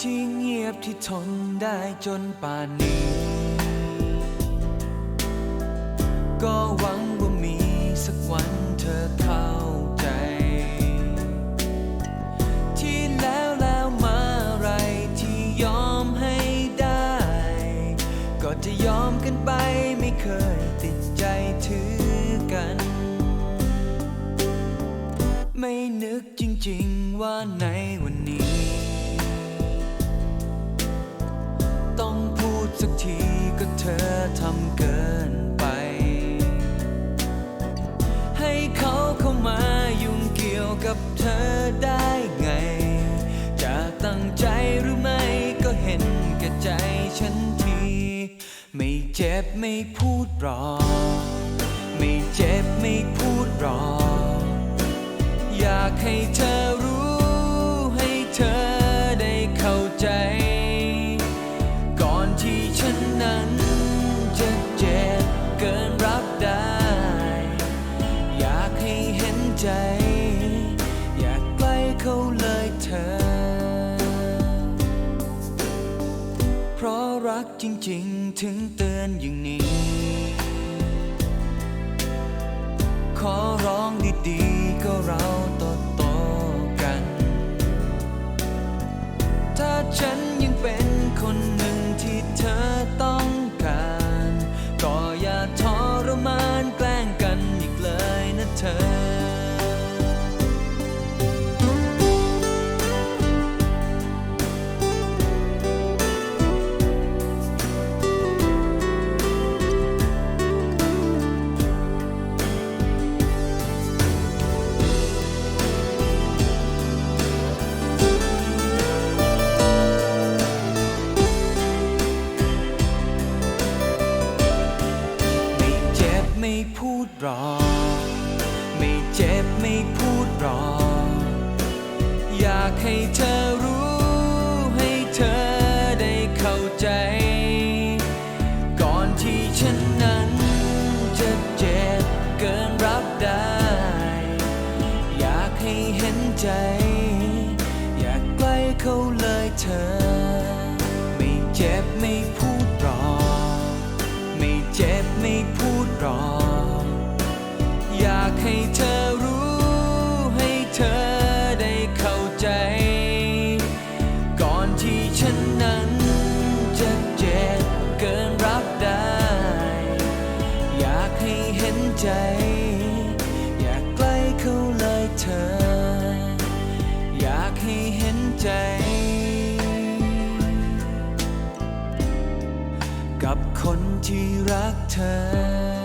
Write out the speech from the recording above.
ที่เงียบที่ทนได้จนป่านนี้ ก็หวังว่ามีสักวันเธอเข้าใจ ที่แล้วแล้วมาอะไรที่ยอมให้ได้ ก็จะยอมกันไป กจริงๆว่าในวันนี้ ต้องพูดสักทีก็เธอทำเกินไป ให้เขาเข้ามายุ่งเกี่ยวกับเธอได้ไง จะตั้งใจหรือไม่ก็เห็นแก่ใจฉันที ไม่เจ็บไม่พูดหรอก ไม่เจ็บไม่พูดหรอก อยากให้เธอรู้ให้เธอได้เข้าใจ ก่อนที่ฉันนั้นจะเจ็บเกินรับได้ อยากให้เห็นใจ อยากใกล้เขาเลยเธอ เพราะรักจริงๆ ถึงเตือนอย่างนี้ ขอร้องดีๆ ฉันยังเป็นคนหนึ่งที่เธอต้องการ ก็อย่าทรมานแกล้งกันอีกเลยนะเธอ หรอ ไม่เจ็บไม่พูดหรอ อยากให้เธอรู้ ให้เธอได้เข้าใจ ก่อนที่ฉันนั้นจะเจ็บเกินรับได้ อยากให้เห็นใจ อยากใกล้เขาเลยเธอ ไม่เจ็บไม่พูดหรอ ไม่เจ็บไม่พูดหรอ กับคนที่รักเธอ